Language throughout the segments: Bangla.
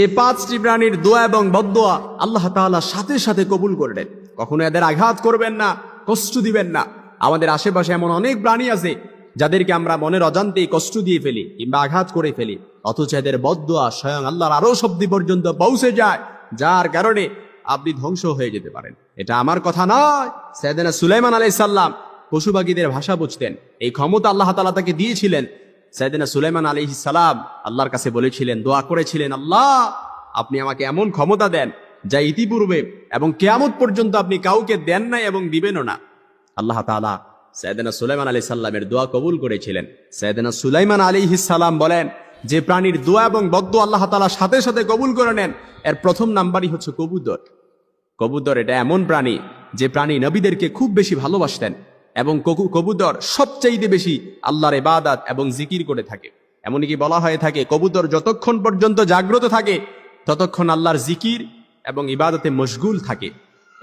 এই পাঁচটি প্রাণীর দোয়া এবং বদোয়া আল্লাহ তাআলা সাথে সাথে কবুল করলেন। কখনো এদের আঘাত করবেন না, কষ্ট দিবেন না। আমাদের আশেপাশে এমন অনেক প্রাণী আছে, যাদেরকে আমরা মনের অজান্তেই কষ্ট দিয়ে ফেলি কিংবা আঘাত করে ফেলি। অথচ এদের বদোয়া স্বয়ং আল্লাহর আরও শব্দি পর্যন্ত পৌঁছে যায়, যার কারণে আপনি ধ্বংস হয়ে যেতে পারেন। এটা আমার কথা নয় সৈয়দনা সুলাইমান আলাইসাল্লাম পশু পাখিদের ভাষা বুঝতেন। এই ক্ষমতা আল্লাহ তালা তাকে দিয়েছিলেন। সাইদিনা সুলাইমান আলী সালাম আল্লাহর কাছে বলেছিলেন, দোয়া করেছিলেন, আল্লাহ, আপনি আমাকে এমন ক্ষমতা দেন যা ইতিপূর্বে এবং কেয়ামত পর্যন্ত আপনি কাউকে দেন নাই এবং দিবেনও না। আল্লাহ তালা সৈয়দনা সুলাইমান আলী সাল্লামের দোয়া কবুল করেছিলেন। সৈয়দনা সুলাইমান আলী সালাম বলেন যে, প্রাণীর দোয়া এবং বদ্ধ আল্লাহ তালা সাথে সাথে কবুল করে নেন। এর প্রথম নাম্বারই হচ্ছে কবুতর। কবুতর এটা এমন প্রাণী যে প্রাণী নবীদেরকে খুব বেশি ভালোবাসতেন। এবং কবু- কবুতর সবচাইতে বেশি আল্লাহর ইবাদাত এবং জিকির করে থাকে। এমনকি বলা হয়ে থাকে, কবুতর যতক্ষণ পর্যন্ত জাগ্রত থাকে, ততক্ষণ আল্লাহর জিকির এবং ইবাদতে মশগুল থাকে।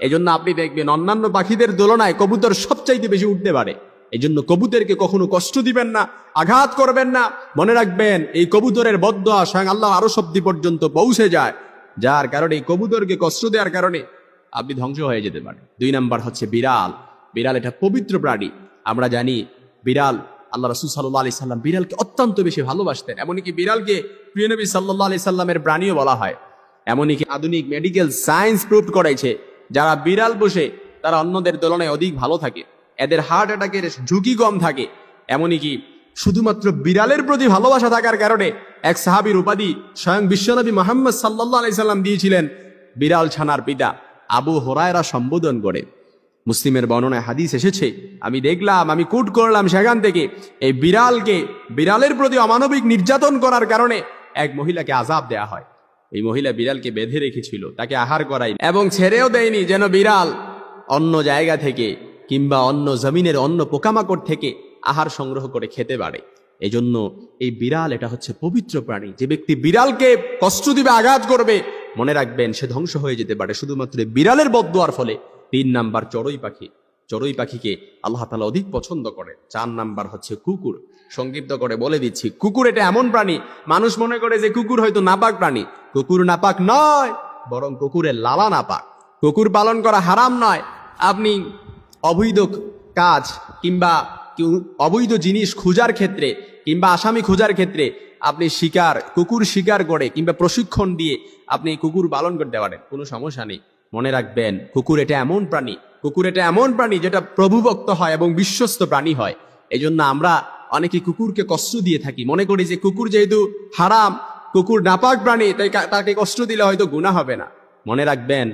এজন্য আপনি দেখবেন অন্যান্য পাখিদের তুলনায় কবুতর সবচাইতে বেশি উঠতে পারে। এই জন্য কবুতরকে কখনো কষ্ট দিবেন না, আঘাত করবেন না। মনে রাখবেন, এই কবুতরের বদ্ধ স্বয়ং আল্লাহ আরও শব্দি পর্যন্ত পৌঁছে যায়। যার কারণে এই কবুতরকে কষ্ট দেওয়ার কারণে আপনি ধ্বংস হয়ে যেতে পারেন। দুই নাম্বার হচ্ছে বিড়াল। বিড়াল এটা পবিত্র প্রাণী। আমরা জানি বিড়াল, আল্লাহ রসুল সাল্লাহ আলি সাল্লাম বিড়ালকে অত্যন্ত বেশি ভালোবাসতেন। এমনকি বিড়ালকে প্রিয় নবী সাল্লাহ আলি সাল্লামের প্রাণীও বলা হয়। এমনকি আধুনিক মেডিকেল সায়েন্স প্রুভ করেছে যারা বিড়াল বসে তারা অন্যদের তুলনায় অধিক ভালো থাকে। এদের হার্ট অ্যাটাকের ঝুঁকি কম থাকে। এমনই কি শুধুমাত্র বিড়ালের প্রতি ভালোবাসা থাকার কারণে এক সাহাবীর উপাধি স্বয়ং বিশ্বনবী মোহাম্মদ সাল্লাহ আলি সাল্লাম দিয়েছিলেন, বিড়াল ছানার পিতা আবু হোরায়রা সম্বোধন করে। মুসলিমের বর্ণনায় হাদিস এসেছে, আমি দেখলাম, আমি কুট করলাম সেখান থেকে। এই বিড়ালকে, বিড়ালের প্রতি অমানবিক নির্যাতন করার কারণে এক মহিলাকে আজাব দেয়া হয়। এই মহিলা বিড়ালকে বেঁধে রেখেছিল, তাকে আহার করাই এবং ছেড়েও দেয়নি যেন বিড়াল অন্য জায়গা থেকে কিংবা অন্য জমিনের অন্য পোকামাকড় থেকে আহার সংগ্রহ করে খেতে পারে। এজন্য এই বিড়াল এটা হচ্ছে পবিত্র প্রাণী। যে ব্যক্তি বিড়ালকে কষ্ট দিবে, আঘাত করবে, মনে রাখবেন সে ধ্বংস হয়ে যেতে পারে। শুধুমাত্র বিড়ালের বদুয়ার ফলে। তিন নাম্বার চড়ুই পাখি। চড়ুই পাখিকে আল্লাহ তালা অধিক পছন্দ করে। চার নাম্বার হচ্ছে কুকুর। সংক্ষিপ্ত করে বলে দিচ্ছি, কুকুর এটা এমন প্রাণী, মানুষ মনে করে যে কুকুর হয়তো নাপাক প্রাণী। কুকুর নাপাক নয়, বরং কুকুরের লালা নাপাক। কুকুর পালন করা হারাম নয়। আপনি অবৈধ কাজ কিংবা অবৈধ জিনিস খোঁজার ক্ষেত্রে কিংবা আসামি খোঁজার ক্ষেত্রে আপনি শিকার, কুকুর শিকার করে কিংবা প্রশিক্ষণ দিয়ে আপনি কুকুর পালন করতে পারেন। কোনো সমস্যা নেই। মনে রাখবেন, কুকুর এটা এমন প্রাণী, কুকুর এটা এমন প্রাণী যেটা প্রভুভক্ত হয় এবং বিশ্বস্ত প্রাণী হয়। এই জন্য আমরা অনেকে কুকুরকে কষ্ট দিয়ে থাকি। মনে করি যে কুকুর যেহেতু হারাম, কুকুর নাপাক প্রাণী, তাই তাকে কষ্ট দিলে হয়তো গুণা হবে না। মনে রাখবেন,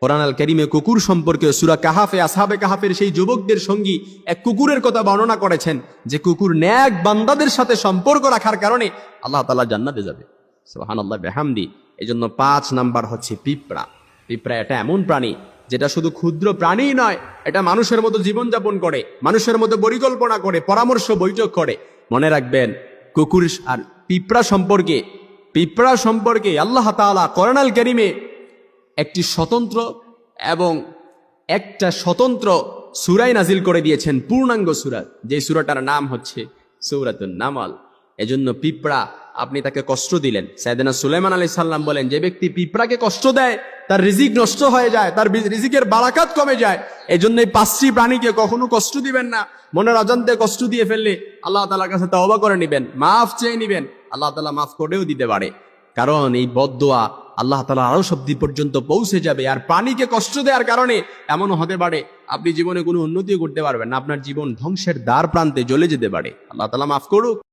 কোরআন আল করিমে কুকুর সম্পর্কে সুরা কাহাফে আসাবে কাহাফের সেই যুবকদের সঙ্গী এক কুকুরের কথা বর্ণনা করেছেন যে কুকুর ন্যাক বান্দাদের সাথে সম্পর্ক রাখার কারণে আল্লাহ তালা জান্নাতে যাবে। সোহান আল্লাহ বেহামদি। এই জন্য পাঁচ নাম্বার হচ্ছে পিঁপড়া। পিঁপড়া এটা এমন প্রাণী যেটা শুধু ক্ষুদ্র প্রাণীই নয়, এটা মানুষের মতো জীবনযাপন করে, মানুষের মতো পরিকল্পনা করে, পরামর্শ বৈঠক করে। মনে রাখবেন, কুকুর আর পিঁপড়া সম্পর্কে পিঁপড়া সম্পর্কে আল্লাহ তাআলা করোনাল করিমে একটি স্বতন্ত্র এবং একটা স্বতন্ত্র সুরাই নাজিল করে দিয়েছেন, পূর্ণাঙ্গ সুরা। যে সুরাটার নাম হচ্ছে সৌরাতুন নামাল। এজন্য পিঁপড়া, আপনি তাকে কষ্ট দিলেন। সাইদানা সুলাইমান আলী সাল্লাম বলেন, যে ব্যক্তি পিঁপড়াকে কষ্ট দেয়, তার রিজিক নষ্ট হয়ে যায়, তার রিজিকের বারাকাত কমে যায়। এই জন্য এই পাঁচটি প্রাণীকে কখনো কষ্ট দিবেন না। মনের অজান্তে কষ্ট দিয়ে ফেললে আল্লাহ তালার কাছে তওবা করে নিবেন, মাফ চেয়ে নিবেন। আল্লাহ তালা মাফ করেও দিতে পারে। কারণ এই বদোয়া আল্লাহ তালা আরও শব্দি পর্যন্ত পৌঁছে যাবে। আর প্রাণীকে কষ্ট দেওয়ার কারণে এমনও হতে পারে, আপনি জীবনে কোনো উন্নতিও করতে পারবেন না। আপনার জীবন ধ্বংসের দ্বার প্রান্তে জ্বলে যেতে পারে। আল্লাহ তালা মাফ করুক।